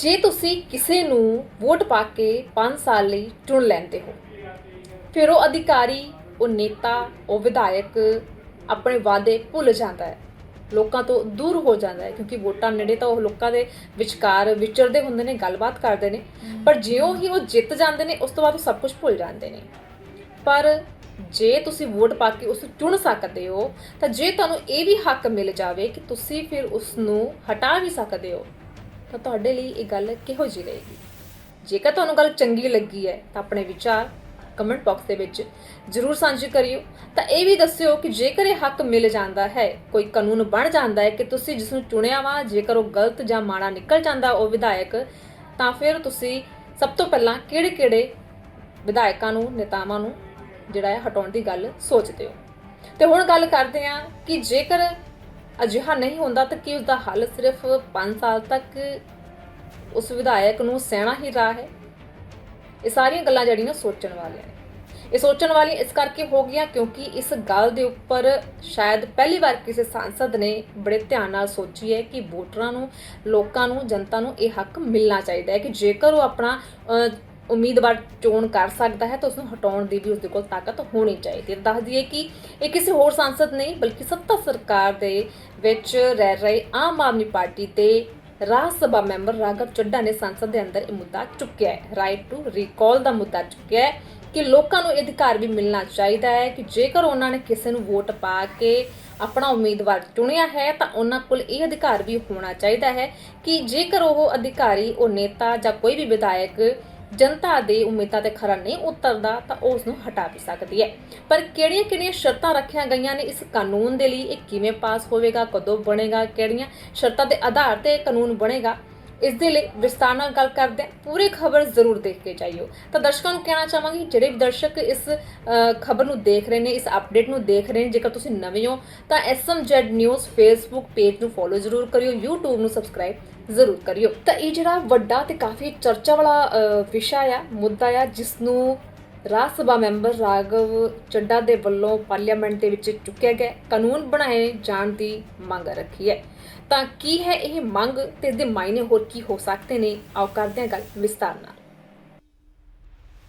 ਜੇ ਤੁਸੀਂ ਕਿਸੇ ਨੂੰ ਵੋਟ ਪਾ ਕੇ 5 ਸਾਲ ਲਈ ਚੁਣ ਲੈਂਦੇ ਹੋ ਫਿਰ ਉਹ ਅਧਿਕਾਰੀ ਉਹ ਨੇਤਾ ਉਹ ਵਿਧਾਇਕ ਆਪਣੇ ਵਾਅਦੇ ਭੁੱਲ ਜਾਂਦਾ ਹੈ। ਲੋਕਾਂ ਤੋਂ ਦੂਰ ਹੋ ਜਾਂਦਾ ਹੈ ਕਿਉਂਕਿ ਵੋਟਾਂ ਨੇੜੇ ਤਾਂ ਉਹ ਲੋਕਾਂ ਦੇ ਵਿਚਕਾਰ ਵਿਚਰਦੇ ਹੁੰਦੇ ਨੇ ਗੱਲਬਾਤ ਕਰਦੇ ਨੇ। ਪਰ ਜਿਉਂ ਹੀ ਉਹ ਜਿੱਤ ਜਾਂਦੇ ਨੇ ਉਸ ਤੋਂ ਬਾਅਦ ਉਹ ਸਭ ਕੁਝ ਭੁੱਲ ਜਾਂਦੇ ਨੇ। ਪਰ ਜੇ ਤੁਸੀਂ ਵੋਟ ਪਾ ਕੇ ਉਸ ਨੂੰ ਚੁਣ ਸਕਦੇ ਹੋ ਤਾਂ ਜੇ ਤੁਹਾਨੂੰ ਇਹ ਵੀ ਹੱਕ ਮਿਲ ਜਾਵੇ ਕਿ ਤੁਸੀਂ ਫਿਰ ਉਸ ਨੂੰ ਹਟਾ ਵੀ ਸਕਦੇ ਹੋ ਤਾਂ ਤੁਹਾਡੇ ਲਈ ਇਹ ਗੱਲ ਕਿਹੋ ਜਿਹੀ ਰਹੇਗੀ? ਜੇਕਰ ਤੁਹਾਨੂੰ ਗੱਲ ਚੰਗੀ ਲੱਗੀ ਹੈ, ਤਾਂ ਆਪਣੇ ਵਿਚਾਰ ਕਮੈਂਟ ਬਾਕਸ ਦੇ ਵਿੱਚ ਜਰੂਰ ਸਾਂਝੇ ਕਰਿਓ। ਤਾਂ ਇਹ ਵੀ ਦੱਸਿਓ ਕਿ ਜੇਕਰ ਇਹ ਹੱਕ ਮਿਲ ਜਾਂਦਾ ਹੈ, ਕੋਈ ਕਾਨੂੰਨ ਬਣ ਜਾਂਦਾ ਹੈ ਕਿ ਤੁਸੀਂ ਜਿਸ ਨੂੰ ਚੁਣਿਆ ਵਾ, ਜੇਕਰ ਉਹ ਗਲਤ ਜਾਂ ਮਾੜਾ ਨਿਕਲ ਜਾਂਦਾ ਉਹ ਵਿਧਾਇਕ, ਤਾਂ ਫਿਰ ਤੁਸੀਂ ਸਭ ਤੋਂ ਪਹਿਲਾਂ ਕਿਹੜੇ-ਕਿਹੜੇ ਵਿਧਾਇਕਾਂ ਨੂੰ, ਨੇਤਾਵਾਂ ਨੂੰ ਜਿਹੜਾ ਹੈ ਹਟਾਉਣ ਦੀ ਗੱਲ ਸੋਚਦੇ ਹੋ। ਤੇ ਹੁਣ ਗੱਲ ਕਰਦੇ ਹਾਂ ਕਿ ਜੇਕਰ ਅਜਿਹਾ ਨਹੀਂ ਹੁੰਦਾ ਤਾਂ ਕੀ ਉਸ ਦਾ ਹੱਲ ਸਿਰਫ 5 ਸਾਲ ਤੱਕ ਉਸ ਵਿਧਾਇਕ ਨੂੰ ਸਹਿਣਾ ਹੀ ਰਾਹ ਹੈ? ਇਹ ਸਾਰੀਆਂ ਗੱਲਾਂ ਜਿਹੜੀਆਂ ਸੋਚਣ ਵਾਲੀਆਂ ਨੇ। ਇਹ ਸੋਚਣ ਵਾਲੀ ਇਸ ਕਰਕੇ ਹੋ ਗਈਆਂ ਕਿਉਂਕਿ ਇਸ ਗੱਲ ਦੇ ਉੱਪਰ ਸ਼ਾਇਦ ਪਹਿਲੀ ਵਾਰ ਕਿਸੇ ਸੰਸਦ ਨੇ ਬੜੇ ਧਿਆਨ ਨਾਲ ਸੋਚੀ ਹੈ ਕਿ ਵੋਟਰਾਂ ਨੂੰ, ਲੋਕਾਂ ਨੂੰ, ਜਨਤਾ ਨੂੰ ਇਹ ਹੱਕ ਮਿਲਣਾ ਚਾਹੀਦਾ ਹੈ ਕਿ ਜੇਕਰ ਉਹ ਆਪਣਾ ਉਮੀਦਵਾਰ ਚੋਣ ਕਰ ਸਕਦਾ ਹੈ ਤਾਂ ਉਸ ਨੂੰ ਹਟਾਉਣ ਦੀ ਵੀ ਉਸ ਦੇ ਕੋਲ ਤਾਕਤ ਹੋਣੀ ਚਾਹੀਦੀ ਹੈ। ਦੱਸ ਦਈਏ ਕਿ ਇਹ ਕਿਸੇ ਹੋਰ ਸੰਸਦ ਨਹੀਂ, ਬਲਕਿ ਸੱਤਾ ਸਰਕਾਰ ਦੇ ਵਿੱਚ ਰਹਿ ਰਹੇ ਆਮ ਆਦਮੀ ਪਾਰਟੀ ਦੇ ਰਾਜ ਸਭਾ ਮੈਂਬਰ ਰਾਘਵ ਚੱਡਾ ਨੇ ਸੰਸਦ ਦੇ ਅੰਦਰ ਇਹ ਮੁੱਦਾ ਚੁੱਕਿਆ ਹੈ। ਰਾਈਟ ਟੂ ਰੀਕਾਲ ਦਾ ਮੁੱਦਾ ਚੁੱਕਿਆ ਹੈ ਕਿ ਲੋਕਾਂ ਨੂੰ ਇਹ ਅਧਿਕਾਰ ਵੀ ਮਿਲਣਾ ਚਾਹੀਦਾ ਹੈ ਕਿ ਜੇਕਰ ਉਹਨਾਂ ਨੇ ਕਿਸੇ ਨੂੰ ਵੋਟ ਪਾ ਕੇ ਆਪਣਾ ਉਮੀਦਵਾਰ ਚੁਣਿਆ ਹੈ ਤਾਂ ਉਹਨਾਂ ਕੋਲ ਇਹ ਅਧਿਕਾਰ ਵੀ ਹੋਣਾ ਚਾਹੀਦਾ ਹੈ ਕਿ ਜੇਕਰ ਉਹ ਅਧਿਕਾਰੀ, ਉਹ ਨੇਤਾ ਜਾਂ ਕੋਈ ਵੀ ਵਿਧਾਇਕ ਜਨਤਾ ਦੇ ਉਮੀਦਾਂ ਤੇ ਖਰਾ ਨਹੀਂ ਉਤਰਦਾ ਤਾਂ ਉਹ ਉਸ ਨੂੰ ਹਟਾ ਵੀ ਸਕਦੀ ਹੈ। ਪਰ ਕਿਹੜੀਆਂ-ਕਿਹੜੀਆਂ ਸ਼ਰਤਾਂ ਰੱਖੀਆਂ ਗਈਆਂ ਨੇ? ਇਸ ਕਾਨੂੰਨ ਦੇ ਲਈ ਇਹ ਕਿਵੇਂ ਪਾਸ ਹੋਵੇਗਾ? ਕਦੋਂ ਬਣੇਗਾ? ਕਿਹੜੀਆਂ ਸ਼ਰਤਾਂ ਦੇ ਆਧਾਰ ਤੇ ਇਹ ਕਾਨੂੰਨ ਬਣੇਗਾ? ਇਸ ਦੇ ਲਈ ਵਿਸਤਾਰ ਨਾਲ ਗੱਲ ਕਰਦੇ ਹਾਂ। ਪੂਰੀ ਖਬਰ ਜ਼ਰੂਰ ਦੇਖ ਕੇ ਜਾਈਓ। ਤਾਂ ਦਰਸ਼ਕਾਂ ਨੂੰ ਕਹਿਣਾ ਚਾਹਾਂਗੀ, ਜਿਹੜੇ ਵੀ ਦਰਸ਼ਕ ਇਸ ਖਬਰ ਨੂੰ ਦੇਖ ਰਹੇ ਨੇ, ਇਸ ਅਪਡੇਟ ਨੂੰ ਦੇਖ ਰਹੇ ਨੇ, ਜੇਕਰ ਤੁਸੀਂ ਨਵੇਂ ਹੋ, ਤਾਂ SMZ ਨਿਊਜ਼ ਫੇਸਬੁੱਕ ਪੇਜ ਨੂੰ ਫੋਲੋ ਜ਼ਰੂਰ ਕਰਿਓ, YouTube ਨੂੰ ਸਬਸਕ੍ਰਾਈਬ ਜ਼ਰੂਰ ਕਰਿਓ। ਤਾਂ ਇਹ ਜਿਹੜਾ ਵੱਡਾ ਤੇ ਕਾਫੀ ਚਰਚਾ ਵਾਲਾ ਵਿਸ਼ਾ ਆ, ਮੁੱਦਾ ਆ ਜਿਸ ਨੂੰ ਰਾਜ ਸਭਾ ਮੈਂਬਰ ਰਾਘਵ ਚੱਡਾ ਦੇ ਵੱਲੋਂ ਪਾਰਲੀਮੈਂਟ ਦੇ ਵਿੱਚ ਚੁੱਕਿਆ ਗਿਆ, ਕਾਨੂੰਨ ਬਣਾਏ ਜਾਣ ਦੀ ਮੰਗ ਰੱਖੀ ਹੈ। ਤਾਂ ਕੀ ਹੈ ਇਹ ਮੰਗ ਤੇ ਇਸ ਦੇ ਮਾਇਨੇ ਹੋਰ ਕੀ ਹੋ ਸਕਦੇ ਨੇ? ਆਓ ਕਰਦੇ ਹਾਂ ਗੱਲ ਵਿਸਤਾਰ ਨਾਲ।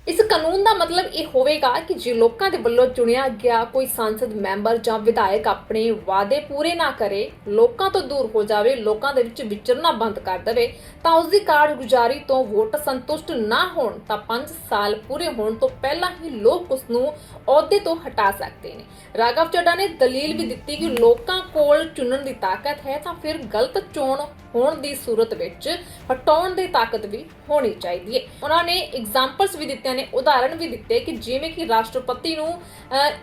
ਇਸ ਕਾਨੂੰਨ ਦਾ ਮਤਲਬ ਇਹ ਹੋਵੇਗਾ ਕਿ ਜੇ ਲੋਕਾਂ ਦੇ ਵੱਲੋਂ ਚੁਣਿਆ ਗਿਆ ਕੋਈ ਸੰਸਦ ਮੈਂਬਰ ਜਾਂ ਵਿਧਾਇਕ ਆਪਣੇ ਵਾਅਦੇ ਪੂਰੇ ਨਾ ਕਰੇ, ਲੋਕਾਂ ਤੋਂ ਦੂਰ ਹੋ ਜਾਵੇ, ਲੋਕਾਂ ਦੇ ਵਿੱਚ ਵਿਚਰਨਾ ਬੰਦ ਕਰ ਦੇਵੇ, ਤਾਂ ਉਸ ਦੀ ਕਾਰਗੁਜ਼ਾਰੀ ਤੋਂ ਵੋਟ ਸੰਤੁਸ਼ਟ ਨਾ ਹੋਣ ਤਾਂ 5 ਸਾਲ ਪੂਰੇ ਹੋਣ ਤੋਂ ਪਹਿਲਾਂ ਹੀ ਲੋਕ ਉਸ ਨੂੰ ਅਹੁਦੇ ਤੋਂ ਹਟਾ ਸਕਦੇ ਨੇ। ਰਾਘਵ ਚੱਡਾ ਨੇ ਦਲੀਲ ਵੀ ਦਿੱਤੀ ਕਿ ਲੋਕਾਂ ਕੋਲ ਚੁਣਨ ਦੀ ਤਾਕਤ ਹੈ ਤਾਂ ਫਿਰ ਗਲਤ ਚੋਣ ਹੋਣ ਦੀ ਸੂਰਤ ਵਿੱਚ, ਹਟਾਉਣ ਦੀ ਤਾਕਤ ਵੀ ਹੋਣੀ ਚਾਹੀਦੀ ਹੈ। ਉਹਨਾਂ ਨੇ ਐਗਜ਼ਾਮਪਲਸ ਵੀ ਦਿੱਤੇ ਨੇ ਉਦਾਹਰਣ ਵੀ ਦਿੱਤੇ ਕਿ ਜਿਵੇਂ ਕਿ ਰਾਸ਼ਟਰਪਤੀ ਨੂੰ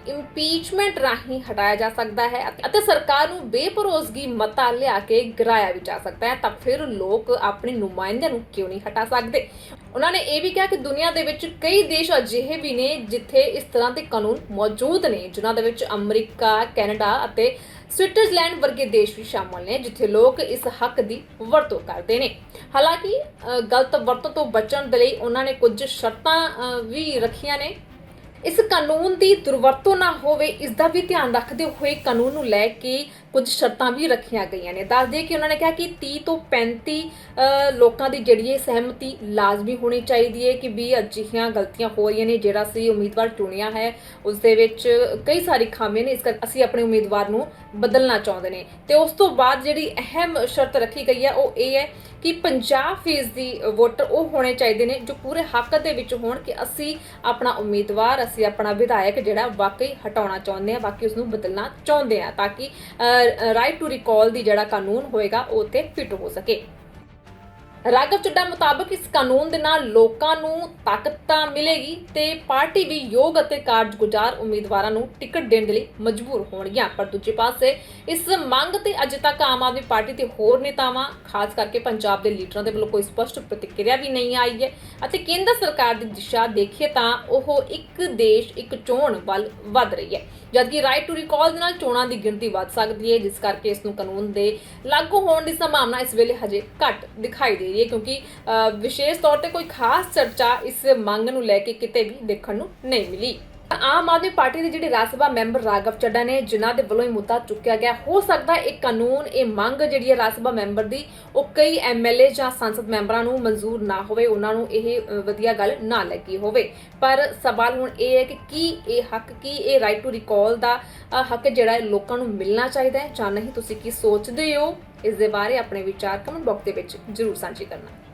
ਇੰਪੀਚਮੈਂਟ ਰਾਹੀਂ ਹਟਾਇਆ ਜਾ ਸਕਦਾ ਹੈ ਅਤੇ- ਸਰਕਾਰ ਨੂੰ ਬੇਭਰੋਸਗੀ ਮਤਾ ਲਿਆ ਕੇ ਗਿਰਾਇਆ ਵੀ ਜਾ ਸਕਦਾ ਹੈ, ਤਾਂ ਫਿਰ ਲੋਕ ਆਪਣੇ ਨੁਮਾਇੰਦਿਆਂ ਨੂੰ ਕਿਉਂ ਨਹੀਂ ਹਟਾ ਸਕਦੇ? ਉਹਨਾਂ ਨੇ ਇਹ ਵੀ ਕਿਹਾ ਕਿ ਦੁਨੀਆ ਦੇ ਵਿੱਚ ਕਈ ਦੇਸ਼ ਅਜਿਹੇ ਵੀ ਨੇ ਜਿੱਥੇ ਇਸ ਤਰ੍ਹਾਂ ਦੇ ਕਾਨੂੰਨ ਮੌਜੂਦ ਨੇ, ਜਿਨ੍ਹਾਂ ਦੇ ਵਿੱਚ ਅਮਰੀਕਾ, ਕੈਨੇਡਾ ਅਤੇ ਸਵਿਟਜ਼ਰਲੈਂਡ ਵਰਗੇ ਦੇਸ਼ ਵੀ ਸ਼ਾਮਲ ਨੇ, ਜਿੱਥੇ ਲੋਕ ਇਸ ਹੱਕ ਦੀ ਵਰਤੋਂ ਕਰਦੇ ਨੇ। ਹਾਲਾਂਕਿ ਗਲਤ ਵਰਤੋਂ ਤੋਂ ਬਚਣ ਦੇ ਲਈ ਉਹਨਾਂ ਨੇ ਕੁਝ ਸ਼ਰਤਾਂ ਵੀ ਰੱਖੀਆਂ ਨੇ। ਇਸ ਕਾਨੂੰਨ ਦੀ ਦੁਰਵਰਤੋਂ ਨਾ ਹੋਵੇ, ਇਸ ਦਾ ਵੀ ਧਿਆਨ ਰੱਖਦੇ ਹੋਏ ਕਾਨੂੰਨ ਨੂੰ ਲੈ ਕੇ ਕੁਝ ਸ਼ਰਤਾਂ ਵੀ ਰੱਖੀਆਂ ਗਈਆਂ ਨੇ। ਦੱਸ ਦਈਏ ਕਿ ਉਹਨਾਂ ਨੇ ਕਿਹਾ ਕਿ 30 ਤੋਂ 35 ਲੋਕਾਂ ਦੀ ਜਿਹੜੀ ਇਹ ਸਹਿਮਤੀ ਲਾਜ਼ਮੀ ਹੋਣੀ ਚਾਹੀਦੀ ਹੈ ਕਿ ਵੀ ਅਜਿਹੀਆਂ ਗਲਤੀਆਂ ਹੋ ਰਹੀਆਂ ਨੇ ਜਿਹੜਾ ਸੀ ਉਮੀਦਵਾਰ ਚੁਣਿਆ ਹੈ, ਉਸ ਦੇ ਵਿੱਚ ਕਈ ਸਾਰੀ ਖਾਮੀਆਂ ਨੇ, ਇਸ ਕਰਕੇ ਅਸੀਂ ਆਪਣੇ ਉਮੀਦਵਾਰ ਨੂੰ ਬਦਲਣਾ ਚਾਹੁੰਦੇ ਨੇ। ਤੇ ਉਸ ਤੋਂ ਬਾਅਦ ਜਿਹੜੀ ਅਹਿਮ ਸ਼ਰਤ ਰੱਖੀ ਗਈ ਹੈ, ਉਹ ਇਹ ਹੈ ਕਿ 50% ਦੀ ਵੋਟਰ ਉਹ ਹੋਣੇ ਚਾਹੀਦੇ ਨੇ ਜੋ ਪੂਰੇ ਹੱਕ ਦੇ ਵਿੱਚ ਹੋਣ ਕਿ ਅਸੀਂ ਆਪਣਾ ਉਮੀਦਵਾਰ, ਅਸੀਂ ਆਪਣਾ ਵਿਧਾਇਕ ਜਿਹੜਾ ਵਾਕਈ ਹਟਾਉਣਾ ਚਾਹੁੰਦੇ ਆ ਬਾਕੀ ਉਸ ਨੂੰ ਬਦਲਣਾ ਚਾਹੁੰਦੇ ਆ ਤਾਂ ਕਿ ਰਾਈਟ ਟੂ ਰਿਕਾਲ ਦੀ ਜਿਹੜਾ ਕਾਨੂੰਨ ਹੋਏਗਾ ਉਹ ਤੇ ਫਿੱਟ ਹੋ ਸਕੇ। ਰਾਘਵ ਚੱਡਾ ਮੁਤਾਬਕ ਇਸ ਕਾਨੂੰਨ ਦੇ ਨਾਲ ਲੋਕਾਂ ਨੂੰ ਤਾਕਤ ਤਾਂ ਮਿਲੇਗੀ ਤੇ ਪਾਰਟੀ ਵੀ ਯੋਗ ਅਤੇ ਕਾਰਜਗੁਜ਼ਾਰ ਉਮੀਦਵਾਰਾਂ ਨੂੰ ਟਿਕਟ ਦੇਣ ਦੇ ਲਈ ਮਜਬੂਰ ਹੋਣਗੀਆਂ। ਪਰ ਦੂਜੇ ਪਾਸੇ ਇਸ ਮੰਗ ਤੇ ਅਜੇ ਤੱਕ ਆਮ ਆਦਮੀ ਪਾਰਟੀ ਦੇ ਹੋਰ ਨੇਤਾਵਾਂ, ਖਾਸ ਕਰਕੇ ਪੰਜਾਬ ਦੇ ਲੀਡਰਾਂ ਦੇ ਵੱਲੋਂ ਕੋਈ ਸਪਸ਼ਟ ਪ੍ਰਤੀਕਿਰਿਆ ਵੀ ਨਹੀਂ ਆਈ ਹੈ ਅਤੇ ਕੇਂਦਰ ਸਰਕਾਰ ਦੀ ਦਿਸ਼ਾ ਦੇਖੀਏ ਤਾਂ ਉਹ ਇੱਕ ਦੇਸ਼, ਇੱਕ ਚੋਣ ਵੱਲ ਵੱਧ ਰਹੀ ਹੈ। ਜਦਕਿ ਰਾਈਟ ਟੂ ਰਿਕਾਲ ਦੇ ਨਾਲ ਚੋਣਾਂ ਦੀ ਗਿਣਤੀ ਵੱਧ ਸਕਦੀ ਹੈ, ਜਿਸ ਕਰਕੇ ਇਸ ਨੂੰ ਕਾਨੂੰਨ ਦੇ ਲਾਗੂ ਹੋਣ ਦੀ ਸੰਭਾਵਨਾ ਇਸ ਵੇਲੇ ਹਜੇ ਘੱਟ ਦਿਖਾਈ ਦੇ ਰਹੀ ਹੈ ਕਿਉਂਕਿ ਅ, ਵਿਸ਼ੇਸ਼ ਤੌਰ ਤੇ ਕੋਈ ਖਾਸ ਚਰਚਾ ਇਸ ਮੰਗ ਨੂੰ ਲੈ ਕੇ ਕਿਤੇ ਵੀ ਦੇਖਣ ਨੂੰ ਨਹੀਂ ਮਿਲੀ। ਆਮ ਆਦਮੀ ਪਾਰਟੀ ਦੇ ਜਿਹੜੇ ਰਾਜ ਸਭਾ ਮੈਂਬਰ ਰਾਘਵ ਚੱਡਾ ਨੇ, ਜਿਨ੍ਹਾਂ ਦੇ ਵੱਲੋਂ ਇਹ ਮੁੱਦਾ ਚੁੱਕਿਆ ਗਿਆ, ਹੋ ਸਕਦਾ ਇਹ ਕਾਨੂੰਨ, ਇਹ ਮੰਗ ਜਿਹੜੀ ਹੈ ਰਾਜ ਸਭਾ ਮੈਂਬਰ ਦੀ, ਉਹ ਕਈ ਐਮਐਲਏ ਜਾਂ ਸੰਸਦ ਮੈਂਬਰਾਂ ਨੂੰ ਮਨਜ਼ੂਰ ਨਾ ਹੋਵੇ, ਉਹਨਾਂ ਨੂੰ ਇਹ ਵਧੀਆ ਗੱਲ ਨਾ ਲੱਗੀ ਹੋਵੇ। ਪਰ ਸਵਾਲ ਹੁਣ ਇਹ ਹੈ ਕਿ ਕੀ ਇਹ ਹੱਕ, ਕੀ ਇਹ ਰਾਈਟ ਟੂ ਰਿਕਾਲ ਦਾ ਹੱਕ ਜਿਹੜਾ ਹੈ ਲੋਕਾਂ ਨੂੰ ਮਿਲਣਾ ਚਾਹੀਦਾ ਹੈ ਜਾਂ ਨਹੀਂ? ਤੁਸੀਂ ਕੀ ਸੋਚਦੇ ਹੋ? ਇਸ ਦੇ ਬਾਰੇ ਆਪਣੇ ਵਿਚਾਰ ਕਮੈਂਟ ਬਾਕਸ ਦੇ ਵਿੱਚ ਜਰੂਰ ਸਾਂਝੇ ਕਰਨਾ।